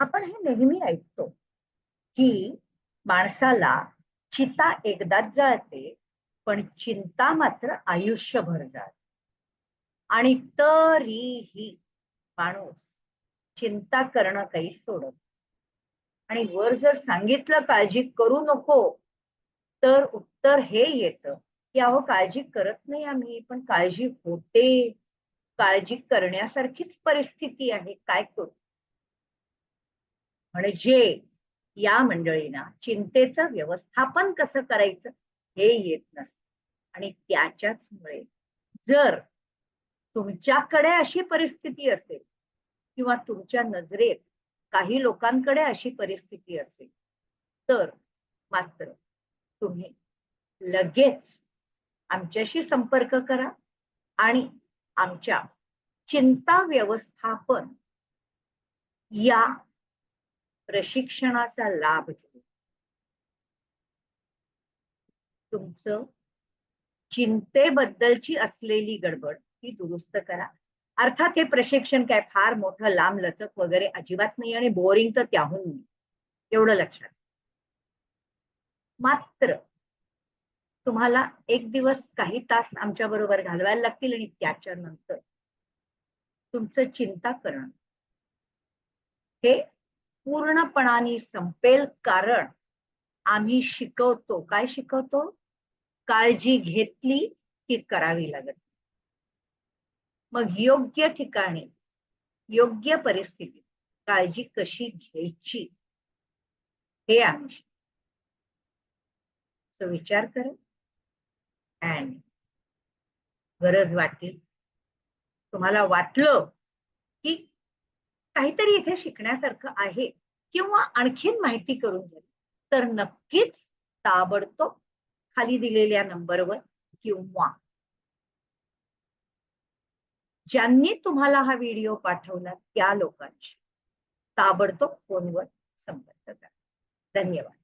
आपण हे नेहमी ऐकतो की माणसाला चिता एकदाच जळते पण चिंता मात्र आयुष्यभर जाते. आणि तरीही माणूस चिंता करणं काही सोडत आणि वर जर सांगितलं काळजी करू नको तर उत्तर हे येतं की अहो काळजी करत नाही आम्ही पण काळजी होते. काळजी करण्यासारखीच परिस्थिती आहे काय करू? म्हणजे या मंडळींना चिंतेचं व्यवस्थापन कसं करायचं हे येत नसतं. आणि त्याच्याच मुळे जर तुमच्याकडे अशी परिस्थिती असेल किंवा तुमच्या नजरेत काही लोकांकडे अशी परिस्थिती असेल तर मात्र तुम्ही लगेच आमच्याशी संपर्क करा आणि आमच्या चिंता व्यवस्थापन या प्रशिक्षणाचा लाभ घेऊ. तुमचं चिंतेबद्दलची असलेली गडबड ही दुरुस्त करा. अर्थात हे प्रशिक्षण काय फार मोठं लांब लचक वगैरे अजिबात नाही आणि बोरिंग तर त्याहून नाही. एवढं लक्षात. मात्र तुम्हाला एक दिवस काही तास आमच्या बरोबर घालवायला लागतील आणि त्याच्यानंतर तुमचं चिंता करणं हे पूर्णपणाने संपेल कारण आम्ही शिकवतो. काय शिकवतो? काळजी घेतली की करावी लागत मग योग्य ठिकाणी योग्य परिस्थितीत काळजी कशी घ्यायची? हे आम्ही सो विचार करा. अँड गरज वाटेल तुम्हाला वाटलं की काहीतरी इथे शिकण्यासारखं आहे किंवा आणखीन माहिती करून घ्या तर नक्कीच ताबडतोब खाली दिलेल्या नंबरवर किंवा ज्यांनी तुम्हाला हा व्हिडिओ पाठवला त्या लोकांशी ताबडतोब फोनवर संपर्क करा. धन्यवाद.